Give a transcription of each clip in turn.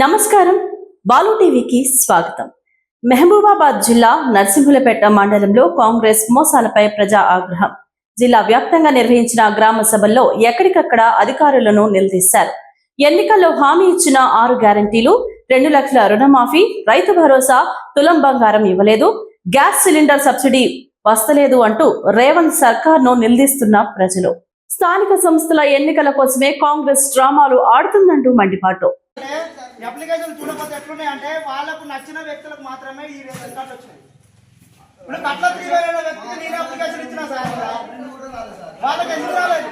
నమస్కారం. బాలు టీవీకి స్వాగతం. మహబూబాబాద్ జిల్లా నర్సింహులపేట మండలంలో కాంగ్రెస్ మోసాలపై ప్రజా ఆగ్రహం. జిల్లా వ్యాప్తంగా నిర్వహించిన గ్రామ సభల్లో ఎక్కడికక్కడ అధికారులను నిలదీశారు. ఎన్నికల్లో హామీ ఇచ్చిన ఆరు గ్యారంటీలు రెండు లక్షల రుణమాఫీ రైతు భరోసా తులం బంగారం ఇవ్వలేదు గ్యాస్ సిలిండర్ సబ్సిడీ వస్తలేదు అంటూ రేవంత్ సర్కార్ను నిలదీస్తున్న ప్రజలు. స్థానిక సంస్థల ఎన్నికల కోసమే కాంగ్రెస్ డ్రామాలు ఆడుతుందంటూ మండిపాటు అప్లికేషన్ చూడకపోతే ఎట్లున్నాయి అంటే వాళ్ళకు నచ్చిన వ్యక్తులకు మాత్రమే ఈ రేషన్ కార్డు వచ్చినాయి ఇప్పుడు కట్ల త్రీ వేల వ్యక్తికి నేను అప్లికేషన్ ఇచ్చిన సార్? వాళ్ళకి ఎందుకు రాలేదు?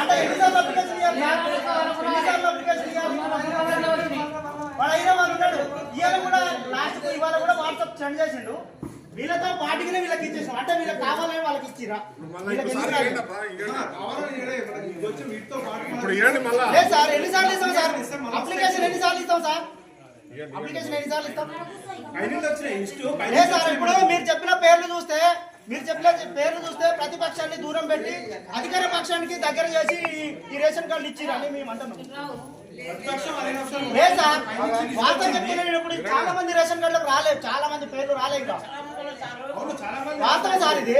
అంటే ఎన్నిసార్లు అప్లికేషన్ ఇవ్వాలి? ఎన్నిసార్లు అప్లికేషన్ ఇవ్వాలి? వాడు అయినా వాళ్ళు ఉన్నాడు. ఇవాళ కూడా లాస్ట్ ఇవాళ కూడా వాట్సాప్ సెండ్ చేసిండు. వీళ్ళతో పాటికినే వీళ్ళకి ఇచ్చేసాం. అంటే వీళ్ళకి కావాలని వాళ్ళకి ఇచ్చిరా? లేదు సార్ ఎన్నిసార్లు ఇస్తాం సార్? అప్లికేషన్ ఎన్నిసార్లు ఇస్తాం సార్? అప్లికేషన్ ఎన్నిసార్లు ఇస్తాం? లేదు సార్ ఇప్పుడు మీరు చెప్పిన పేర్లు చూస్తే మీరు చెప్పిన పేర్లు చూస్తే ప్రతిపక్షాన్ని దూరం పెట్టి అధికార పక్షానికి దగ్గర చేసి ఈ- రేషన్ కార్డులు ఇచ్చిరని మేము అంటున్నాం. లేదు సార్ వార్త చెప్తున్నా చాలా మంది రేషన్ కార్డులకు రాలేదు. చాలా మంది పేర్లు రాలేదు వాస్తవం సార్ ఇది.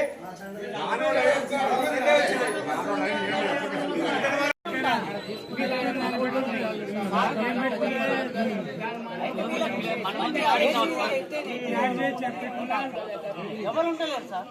ఎవరు ఉంటలేరు సార్?